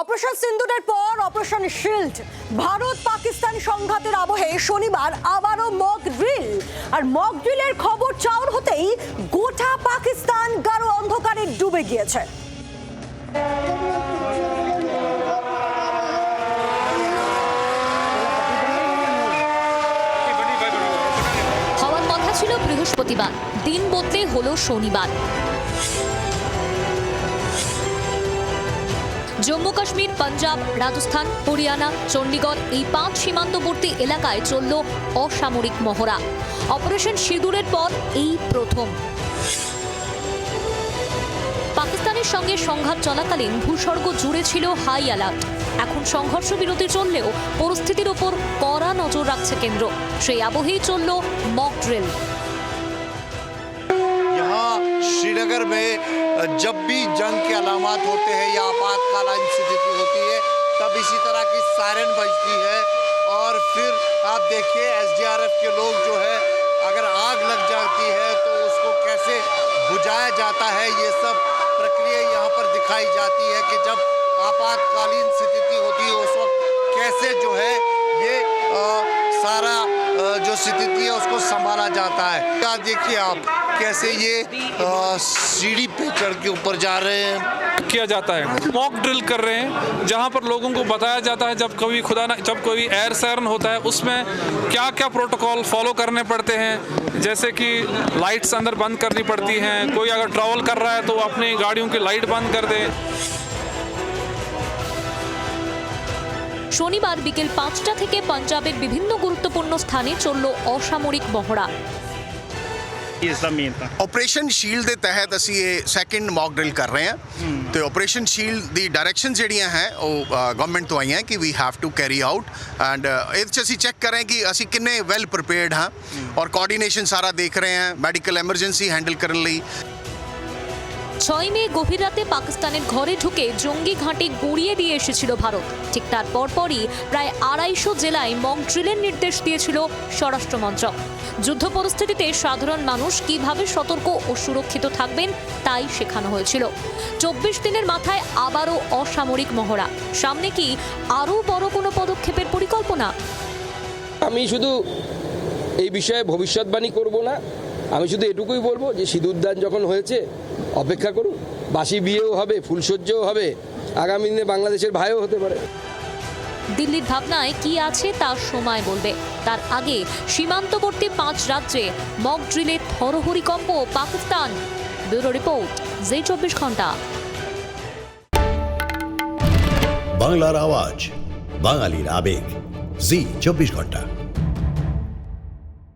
Operation সিন্দুরের পর operation shield. Bharat Pakistan সংঘাতের আবহে শনিবার আবারও মক ড্রিল। আর মক ড্রিলের খবর চাউর হতেই গোটা পাকিস্তান গাঢ় অন্ধকারে ডুবে গিয়েছে। হওয়ার কথা ছিল বৃহস্পতিবার। দিন বদলে হলো শনিবার। জম্মু কাশ্মীর, পাঞ্জাব, রাজস্থান, হরিয়ানা, চণ্ডীগড় এই পাঁচ সীমান্তবর্তী এলাকায় চলল অসামরিক মহড়া। অপারেশন সিঁদুরের পর এই প্রথম। পাকিস্তানের সঙ্গে সংঘাত চলাকালীন ভূস্বর্গ জুড়ে ছিল হাই অ্যালার্ট। এখন সংঘর্ষ বিরতি চললেও পরিস্থিতির ওপর কড়া নজর রাখছে কেন্দ্র। সেই আবহেই চলল মক ড্রিল শ্রীনগর जब भी जंग के अलामत होते हैं या आपातकालीन स्थिति होती है, तब इसी तरह की सायरन बजती है। और फिर आप देखिए एसडीआरएफ के लोग जो है, अगर आग लग जाती है तो उसको कैसे बुझाया जाता है, ये सब प्रक्रिया यहाँ पर दिखाई जाती है कि जब आपातकालीन स्थिति होती है, उस वक्त कैसे जो है स्थिति है उसको संभाला जाता है। क्या देखिए आप, कैसे ये सीढ़ी पे चढ़ के ऊपर जा रहे हैं? किया जाता है। मॉक ड्रिल कर रहे हैं, जहाँ पर लोगों को बताया जाता है जब कभी खुदा ना, जब कोई एयर सैरन होता है, उसमें क्या क्या प्रोटोकॉल फॉलो करने पड़ते हैं? जैसे कि लाइट्स अंदर बंद करनी पड़ती हैं, कोई अगर ट्रैवल कर रहा है तो अपनी गाड़ियों की लाइट बंद कर दे। শনিবার বিকেল পাঁচটা থেকে পাঞ্জাবের বিভিন্ন গুরুত্বপূর্ণ স্থানে চলল অসামরিক মহড়া ਇਸ ਦਾ ਮੇਨ ਤਾਂ ਆਪਰੇਸ਼ਨ ਸ਼ੀਲਡ ਦੇ ਤਹਿਤ ਅਸੀਂ ਇਹ ਸੈਕੰਡ ਮੌਕ ਡਰਿਲ ਕਰ ਰਹੇ ਹਾਂ ਤੇ ਆਪਰੇਸ਼ਨ ਸ਼ੀਲਡ ਦੀ ਡਾਇਰੈਕਸ਼ਨ ਜਿਹੜੀਆਂ ਹੈ ਉਹ ਗਵਰਨਮੈਂਟ ਤੋਂ ਆਈਆਂ ਕਿ we have to carry out and ਇਹਦੇ ਚ ਅਸੀਂ ਚੈੱਕ ਕਰ ਰਹੇ ਹਾਂ ਕਿ ਅਸੀਂ ਕਿੰਨੇ ਵੈਲ ਪ੍ਰੀਪੇਅਰਡ ਹਾਂ ਔਰ ਕੋਆਰਡੀਨੇਸ਼ਨ ਸਾਰਾ ਦੇਖ ਰਹੇ ਹਾਂ ਮੈਡੀਕਲ ਐਮਰਜੈਂਸੀ ਹੈਂਡਲ ਕਰਨ ਲਈ ছয় মে গভীর রাতে পাকিস্তানের ঘরে ঢুকে জঙ্গি ঘাঁটি গুড়িয়ে দিয়ে এসেছিল ভারত। ঠিক তার পরপরই প্রায় আড়াইশো জেলায় মক ড্রিলের নির্দেশ দিয়েছিল স্বরাষ্ট্র মন্ত্রক। যুদ্ধ পরিস্থিতিতে সাধারণ মানুষ কীভাবে সতর্ক ও সুরক্ষিত থাকবেন তাই শেখানো হয়েছিল। চব্বিশ দিনের মাথায় আবারও অসামরিক মহড়া। সামনে কি আরও বড় কোনো পদক্ষেপের পরিকল্পনা? আমি শুধু এই বিষয়ে ভবিষ্যৎবাণী করব না। আমি শুধু এটুকুই বলব যে সিঁদুরদান যখন হয়েছে অপেক্ষা করুন। বাসি বিয়েও হবে ফুলসজ্জাও হবে। আগামী দিনে বাংলাদেশের ভাইও হতে পারে। দিল্লির ভাবনায় কি আছে তা সময় বলবে। তার আগে সীমান্তবর্তী পাঁচ রাজ্যে মক ড্রিলে থরহরিকম্প পাকিস্তান। ব্যুরো রিপোর্ট জি চব্বিশ ঘণ্টা। বাংলার আওয়াজ বাঙালির আবেগ। জি চব্বিশ ঘণ্টা।